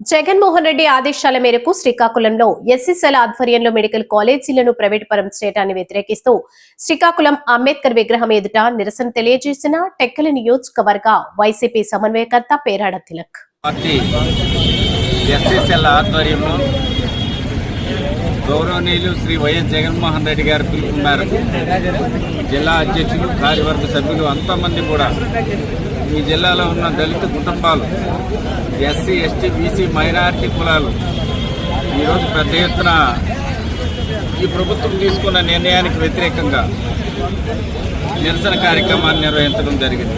జగన్మోహన్ రెడ్డి ఆదేశాల మేరకు శ్రీకాకుళంలో ఎస్ఎస్ఎల్ ఆధ్వర్యంలో మెడికల్ కాలేజీలను ప్రైవేట్ పరం చేయడాన్ని వ్యతిరేకిస్తూ శ్రీకాకుళం అంబేద్కర్ విగ్రహం ఎదుట నిరసన తెలియజేసిన టెక్కలి నియోజకవర్గ వైసీపీ సమన్వయకర్త పేరాడ తిలక్. గౌరవనీయులు శ్రీ వైఎస్ జగన్మోహన్ రెడ్డి గారి పిలుపు మేరకు జిల్లా అధ్యక్షులు కార్యవర్గ సభ్యులు అంతమంది కూడా ఈ జిల్లాలో ఉన్న దళిత కుటుంబాలు ఎస్సీ ఎస్టీ బీసీ మైనారిటీ కులాలు ఈరోజు పెద్ద ఎత్తున ఈ ప్రభుత్వం తీసుకున్న నిర్ణయానికి వ్యతిరేకంగా నిరసన కార్యక్రమాన్ని నిర్వహించడం జరిగింది.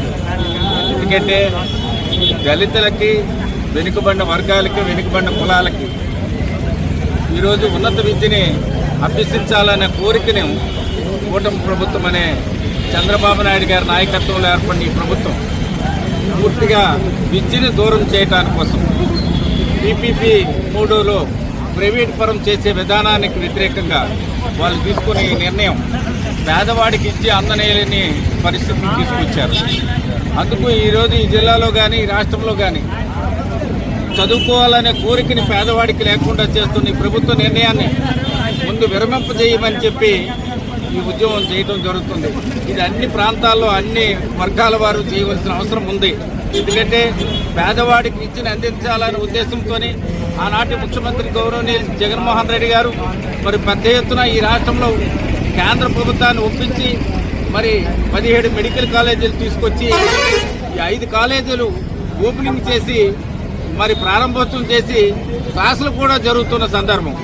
ఎందుకంటే దళితులకి వెనుకబడిన వర్గాలకి వెనుకబడిన కులాలకి ఈరోజు ఉన్నత విద్యని అభ్యసించాలనే కోరికను కూటమి ప్రభుత్వం అనే చంద్రబాబు నాయుడు గారి నాయకత్వంలో ఏర్పడిన ఈ ప్రభుత్వం పూర్తిగా విద్యను దూరం చేయటాని కోసం పీపీపీ మూడులో ప్రైవేట్ పరం చేసే విధానానికి వ్యతిరేకంగా వాళ్ళు తీసుకునే నిర్ణయం పేదవాడికి ఇచ్చి అందనేలేని పరిస్థితిని తీసుకొచ్చారు. అందుకు ఈరోజు ఈ జిల్లాలో కానీ ఈ రాష్ట్రంలో కానీ చదువుకోవాలనే కోరికని పేదవాడికి లేకుండా చేస్తున్న ప్రభుత్వ నిర్ణయాన్ని ముందు విరమింపజేయమని చెప్పి ఈ ఉద్యమం చేయడం జరుగుతుంది. ఇది అన్ని ప్రాంతాల్లో అన్ని వర్గాల వారు చేయవలసిన అవసరం ఉంది. ఎందుకంటే పేదవాడికి ఇచ్చిన అందించాలనే ఉద్దేశంతో ఆనాటి ముఖ్యమంత్రి గౌరవనీయులు జగన్మోహన్ రెడ్డి గారు మరి పెద్ద ఎత్తున ఈ రాష్ట్రంలో కేంద్ర ప్రభుత్వాన్ని ఒప్పించి మరి పదిహేడు మెడికల్ కాలేజీలు తీసుకొచ్చి ఈ ఐదు కాలేజీలు ఓపెనింగ్ చేసి మరి ప్రారంభోత్సవం చేసి క్లాసులు కూడా జరుగుతున్న సందర్భం.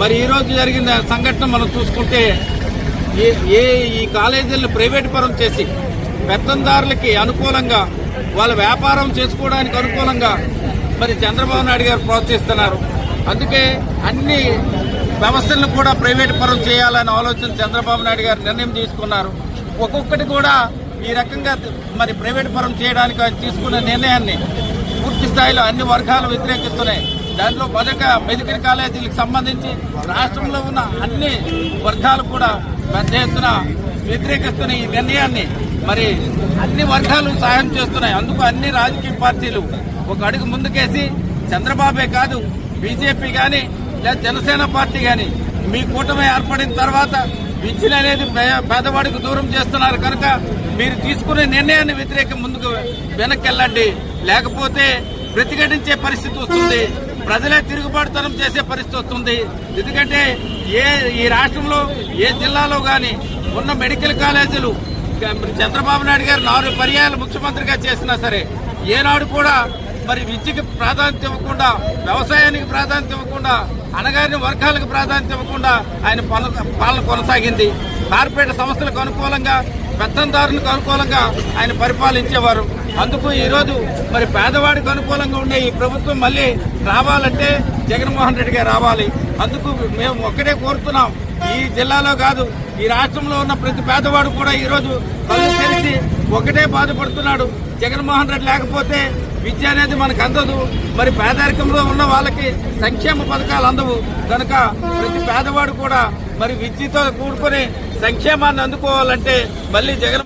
మరి ఈరోజు జరిగిన సంఘటన మనం చూసుకుంటే ఏ ఏ ఈ కాలేజీలను ప్రైవేట్ పరం చేసి పెత్తందారులకి అనుకూలంగా వాళ్ళ వ్యాపారం చేసుకోవడానికి అనుకూలంగా మరి చంద్రబాబు నాయుడు గారు ప్రోత్సహిస్తున్నారు. అందుకే అన్ని వ్యవస్థలను కూడా ప్రైవేట్ పరం చేయాలనే ఆలోచన చంద్రబాబు నాయుడు గారు నిర్ణయం తీసుకున్నారు. ఒక్కొక్కటి కూడా ఈ రకంగా మరి ప్రైవేట్ పరం చేయడానికి ఆయన తీసుకున్న నిర్ణయాన్ని పూర్తి స్థాయిలో అన్ని వర్గాలు వ్యతిరేకిస్తున్నాయి. దాంట్లో మొదట మెడికల్ కాలేజీలకు సంబంధించి రాష్ట్రంలో ఉన్న అన్ని వర్గాలు కూడా పెద్ద ఎత్తున వ్యతిరేకిస్తున్న ఈ నిర్ణయాన్ని మరి అన్ని వర్గాలు సహాయం చేస్తున్నాయి. అందుకు అన్ని రాజకీయ పార్టీలు ఒక అడుగు ముందుకేసి చంద్రబాబే కాదు బీజేపీ కానీ లేదా జనసేన పార్టీ కానీ మీ కూటమి ఏర్పడిన తర్వాత విద్యలు అనేది పే- పేదవాడికి దూరం చేస్తున్నారు కనుక మీరు తీసుకునే నిర్ణయాన్ని వ్యతిరేకం ముందుకు వెనక్కి వెళ్ళండి లేకపోతే ప్రతిఘటించే పరిస్థితి వస్తుంది. ప్రజలే తిరుగుబాటుతనం చేసే పరిస్థితి వస్తుంది. ఎందుకంటే ఏ ఈ రాష్ట్రంలో ఏ జిల్లాలో కానీ ఉన్న మెడికల్ కాలేజీలు చంద్రబాబు నాయుడు గారు నాలుగు పర్యాయాలు ముఖ్యమంత్రిగా చేసినా సరే ఏనాడు కూడా మరి విద్యకి ప్రాధాన్యత ఇవ్వకుండా వ్యవసాయానికి ప్రాధాన్యత ఇవ్వకుండా అనగారిన వర్గాలకు ప్రాధాన్యత ఇవ్వకుండా ఆయన పాలన కొనసాగింది. కార్పొరేట్ సంస్థలకు అనుకూలంగా పెత్తందారులకు అనుకూలంగా ఆయన పరిపాలించేవారు. అందుకు ఈరోజు మరి పేదవాడికి అనుకూలంగా ఉండే ఈ ప్రభుత్వం మళ్ళీ రావాలంటే జగన్మోహన్ రెడ్డి గారు రావాలి. అందుకు మేము ఒక్కటే కోరుతున్నాం. ఈ జిల్లాలో కాదు ఈ రాష్ట్రంలో ఉన్న ప్రతి పేదవాడు కూడా ఈరోజు కళ్ళు తెలిసి ఒకటే బాధపడుతున్నాడు. జగన్మోహన్ రెడ్డి లేకపోతే విద్య అనేది మనకు అందదు. మరి పేదరికంలో ఉన్న వాళ్ళకి సంక్షేమ పథకాలు అందవు. కనుక ప్రతి పేదవాడు కూడా మరి విద్యతో కూడుకుని సంక్షేమాన్ని అందుకోవాలంటే మళ్ళీ జగన్